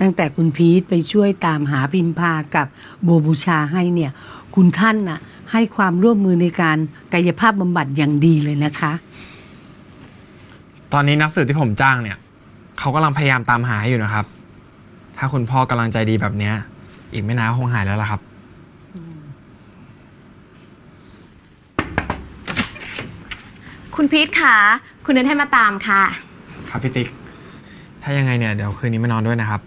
ตั้งแต่คุณพีทไปช่วยตามหาพิมพากับบัวบูชาให้เนี่ย คุณท่านน่ะให้ความร่วมมือในการกายภาพบำบัดอย่างดีเลยนะคะ ตอนนี้นักสืบที่ผมจ้างเนี่ยเขากำลังพยายามตามหาอยู่นะครับ ถ้าคุณพ่อกำลังใจดีแบบเนี้ย อีกไม่นานก็คงหายแล้วล่ะครับ คุณพีทค่ะ คุณเดินให้มาตามค่ะ ครับพี่ติ๊ก ถ้ายังไงเนี่ยเดี๋ยวคืนนี้มานอนด้วยนะครับ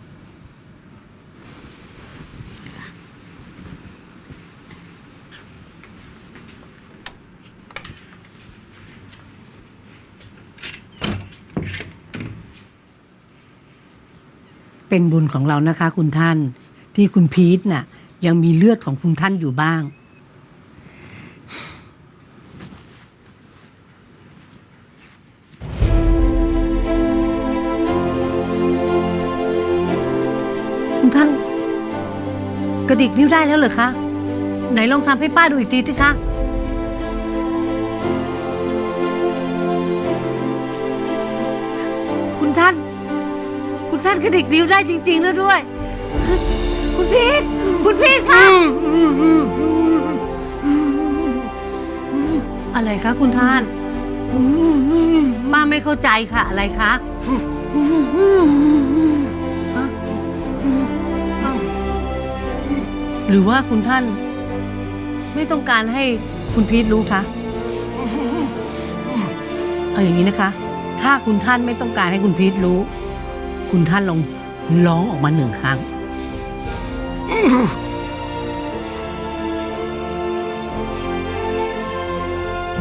เป็นบุญของเรานะคะ คุณท่าน ที่คุณพีทน่ะ ยังมีเลือดของคุณท่านอยู่บ้าง คุณท่าน กระดิกนิ้วได้แล้วเหรอคะ ไหนลองทำให้ป้าดูอีกทีสิคะคุณท่าน คุณท่านกระดิกนิ้วได้จริงๆแล้วด้วย คุณพีทคุณพีทคะอะไรคะคุณท่าน ป้าไม่เข้าใจค่ะ อะไรคะหรือว่าคุณท่าน ไม่ต้องการให้คุณพีทรู้คะเอาอย่างนี้นะคะ ถ้าคุณท่านไม่ต้องการให้คุณพีทรู้ คุณท่านลองร้องออกมาหนึ่งครั้ง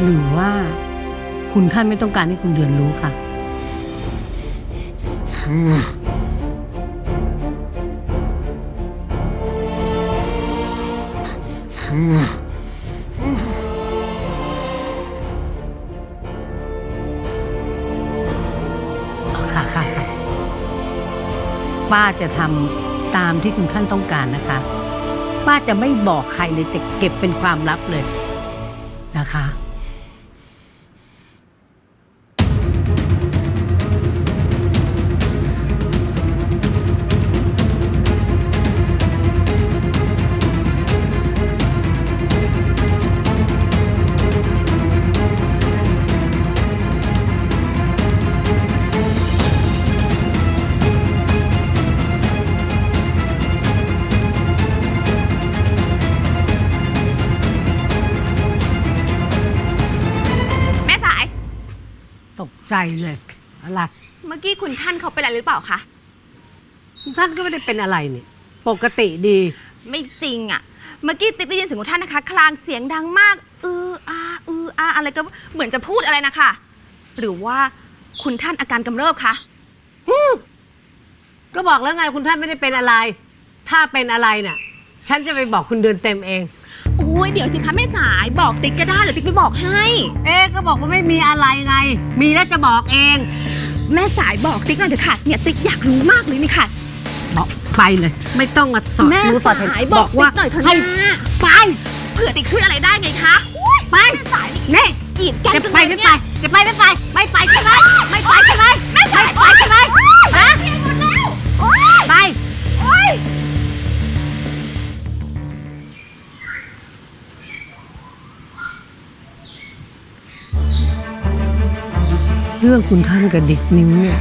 หรือว่าคุณท่านไม่ต้องการให้คุณเดือนรู้ค่ะค่ ป้าจะทำตามที่คุณท่านต้องการนะคะ ป้าจะไม่บอกใครเลยจะเก็บเป็นความลับเลยนะคะ ใจเลย อะไรเมื่อกี้คุณท่านเขาเป็นอะไรหรือเปล่าคะคุณท่านก็ไม่ได้เป็นอะไรนี่ ปกติดี ไม่จริงอะเมื่อกี้ติ๊กได้ยินเสียงของท่านนะคะ คลางเสียงดังมากเอออาเอออาอะไรก็เหมือนจะพูดอะไรนะคะ หรือว่าคุณท่านอาการกำเริบคะก็บอกแล้วไงคุณท่านไม่ได้เป็นอะไร ถ้าเป็นอะไรเนี่ยฉันจะไปบอกคุณเดือนเต็มเอง โอ้ยเดี๋ยวสิคะแม่สายบอกติ๊กก็ได้เดี๋ยวติ๊กไปบอกให้ เอ๊ะก็บอกว่าไม่มีอะไรไง มีแล้วจะบอกเอง แม่สายบอกติ๊กหน่อยเถอะค่ะเนี่ยติ๊กอยากรู้มากเลยนี่ค่ะ บอกไปเลย ไม่ต้องมาสอดแม่รู้ต่อเถสายอะบอกว่าติ๊กหน่อยเถอะให้นะไปเผื่อติ๊กช่วยอะไรได้ไงคะอุ๊ยไปแม่สายนี่นี่กีดกันจะจังไปเลยไม่เนี่ไปยจะไปไม่ไปไม่ไปใช่ไหมไม่ไปใช่ไหมแม่สายไม่ไปใช่ไหมฮะเพียงหมดแล้วโอ๊ยไป เรื่องคุณท่านกับเด็กนิ้วเนี่ย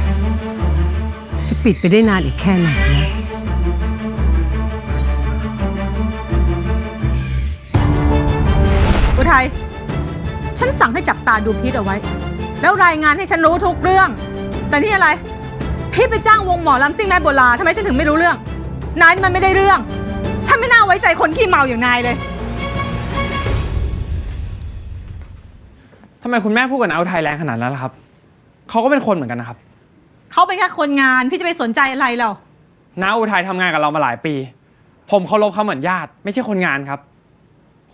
จะปิดไปได้นานอีกแค่ไหนนะอุทัย ฉันสั่งให้จับตาดูพีทเอาไว้ แล้วรายงานให้ฉันรู้ทุกเรื่อง แต่นี่อะไร พีทไปจ้างวงหมอลำซิ่งแม่โบราทำไมฉันถึงไม่รู้เรื่อง นายนี่มันไม่ได้เรื่อง ฉันไม่น่าไว้ใจคนขี้เมาอย่างนายเลย ทำไมคุณแม่พูดกับเอาไทยแรงขนาดนั้นล่ะครับ เขาก็เป็นคนเหมือนกันนะครับ เขาเป็นแค่คนงานพี่จะไปสนใจอะไรเราน้าอุทัยทำงานกับเรามาหลายปี ผมเคารพเขาเหมือนญาติ ไม่ใช่คนงานครับ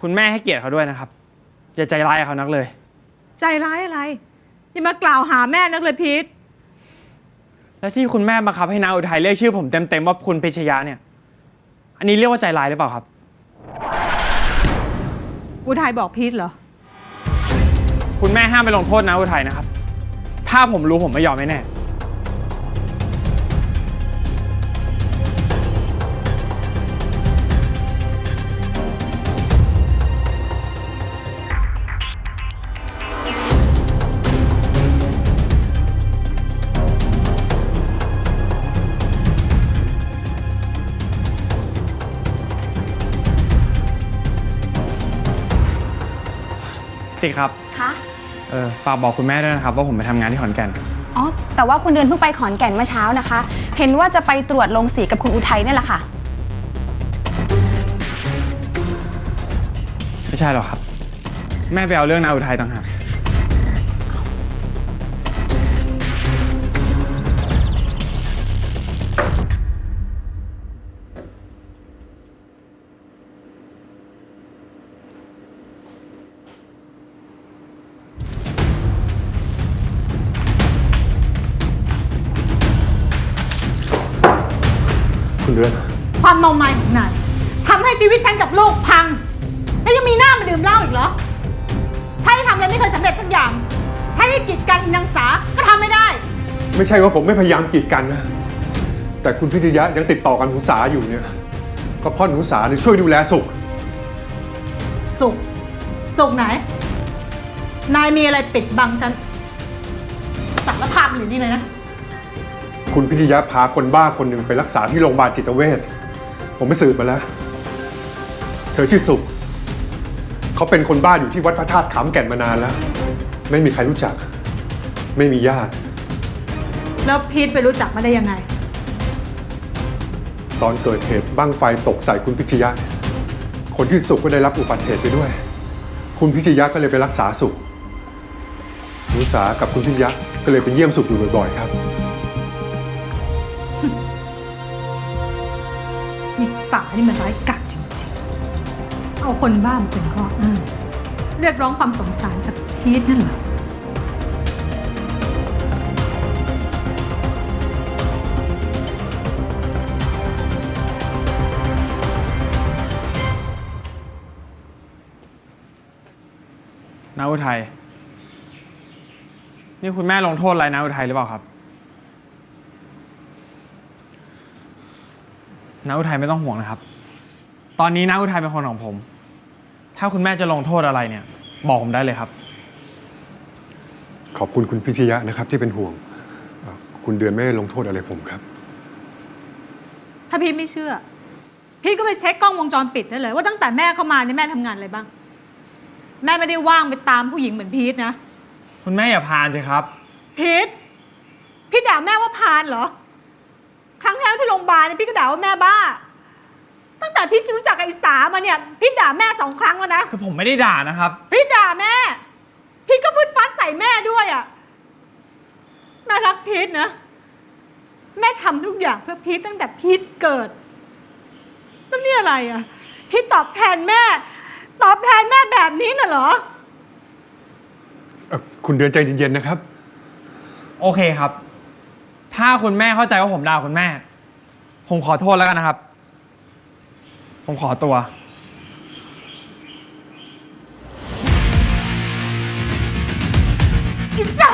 คุณแม่ให้เกียรติเขาด้วยนะครับ อย่าใจร้ายกับเขานักเลย ใจร้ายอะไร อย่ามากล่าวหาแม่นักเลยพีทแล้วที่คุณแม่บังคับให้น้าอุทัยเรียกชื่อผมเต็มๆว่าคุณพิชยะเนี่ย อันนี้เรียกว่าใจร้ายหรือเปล่าครับ อุทัยบอกพีทเหรอ คุณแม่ห้ามไปลงโทษน้าอุทัยนะครับ ถ้าผมรู้ผมไม่ยอมแน่ติครับ ออฝากบอกคุณแม่ด้วยนะครับ ว่าผมไปทำงานที่ขอนแก่น อ๋อ แต่ว่าคุณเดือนเพิ่งไปขอนแก่นเมื่อเช้านะคะ เห็นว่าจะไปตรวจลงสีกับคุณอุทัยนี่แหละค่ะ ไม่ใช่หรอกครับ แม่ไปเอาเรื่องนาอุทัยต่างหาก เมาไม้ของนายทำให้ชีวิตฉันกับลูกพัง แล้วยังมีหน้ามาดื่มเหล้าอีกเหรอใช่ทำอะไรไม่เคยสำเร็จสักอย่างใช่ให้กิจการอินังสาก็ทำไม่ได้ ไม่ใช่ว่าผมไม่พยายามกีดกันนะ แต่คุณพิทยะยังติดต่อกับหนูสาอยู่เนี่ย ก็เพ่อหนูสาเนี่ยช่วยดูแลสุข สุขสุขไหน นายมีอะไรปิดบังฉันสารภาพหรือนี่เลยนะ คุณพิทยะพาคนบ้าคนหนึ่งไปรักษาที่โรงพยาบาลจิตเวช ผมไปสืบมาแล้ว เธอชื่อสุข เขาเป็นคนบ้าอยู่ที่วัดพระธาตุขามแก่นมานานแล้ว ไม่มีใครรู้จัก ไม่มีญาติ แล้วพีทไปรู้จักมาได้ยังไง ตอนเกิดเหตุบ้างไฟตกใส่คุณพิทยะ คนที่สุขก็ได้รับอุบัติเหตุไปด้วย คุณพิทยะก็เลยไปรักษาสุขหนูสากับคุณพิทยะก็เลยไปเยี่ยมสุขอยู่บ่อยๆครับ มีสานี่มันร้ายกาจจริงๆ เอาคนบ้ามาเป็นข้ออ้างเรียกร้องความสงสารจากพีทนั่นเหรอนาอุทัย นี่คุณแม่ลงโทษอะไรนาอุทัยหรือเปล่าครับ นาอุทัยไม่ต้องห่วงนะครับ ตอนนี้นาอุทัยเป็นคนของผม ถ้าคุณแม่จะลงโทษอะไรเนี่ย บอกผมได้เลยครับ ขอบคุณคุณพิทยะนะครับที่เป็นห่วงเอ่อคุณเดือนไม่ได้ลงโทษอะไรผมครับ ถ้าพีทไม่เชื่อ พีทก็ไปเช็คกล้องวงจรปิดได้เลย ว่าตั้งแต่แม่เข้ามาเนี่ยแม่ทำงานอะไรบ้าง แม่ไม่ได้ว่างไปตามผู้หญิงเหมือนพีทนะ คุณแม่อย่าพานสิครับ พีทพี่ด่าแม่ว่าพานเหรอครั้งที่ แล้วที่โรงพยาบาลเนี่ยพี่ก็ด่าว่าแม่บ้า ตั้งแต่พี่รู้จักกับอิสามาเนี่ยพี่ด่าแม่สองครั้งแล้วนะ คือผมไม่ได้ด่านะครับ พี่ด่าแม่ พี่ก็ฟึดฟัดใส่แม่ด้วยอะ่ะ แม่รักพีทนะ แม่ทำทุกอย่างเพื่อพีทตั้งแต่พีทเกิดแล้วนี่อะไรอะ่ะ พี่ตอบแทนแม่ ตอบแทนแม่แบบนี้น่ะเหรอ เอ่อคุณเดือนใจเย็นๆนะครับ โอเคครับ ถ้าคุณแม่เข้าใจว่าผมด่าคุณแม่ ผมขอโทษแล้วกันนะครับ ผมขอตัว อิสา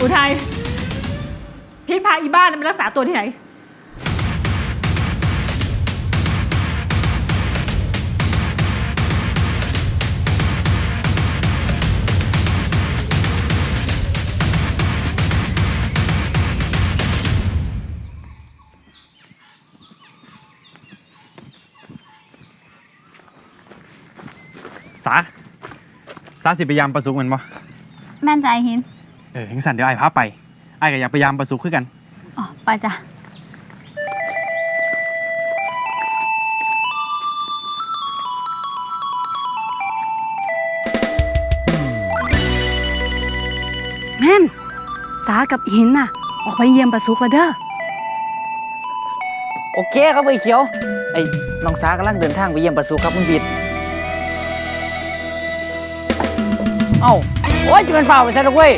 อุทัยพี่พาอีบ้านนั้นไปรักษาตัวที่ไหน สาสาสิพยายามประสุกแมันบ่แม่นใจหิน เออเฮงสันเดี๋ยวไอ้พาไปไอ้ก็อยากพยายามประสุกคือกัน อ๋อ ไปจ้ะ แม่น สากับหินน่ะ ออกไปเยี่ยมประสุกแล้วเด้อ โอเคครับไอ้เขียวไอ้น้องสากำลังเดินทางไปเยี่ยมประสูครับคุณบิด เอ้าโอ้ยจะเป็นฝ่าไปใช่หรอกเว้ย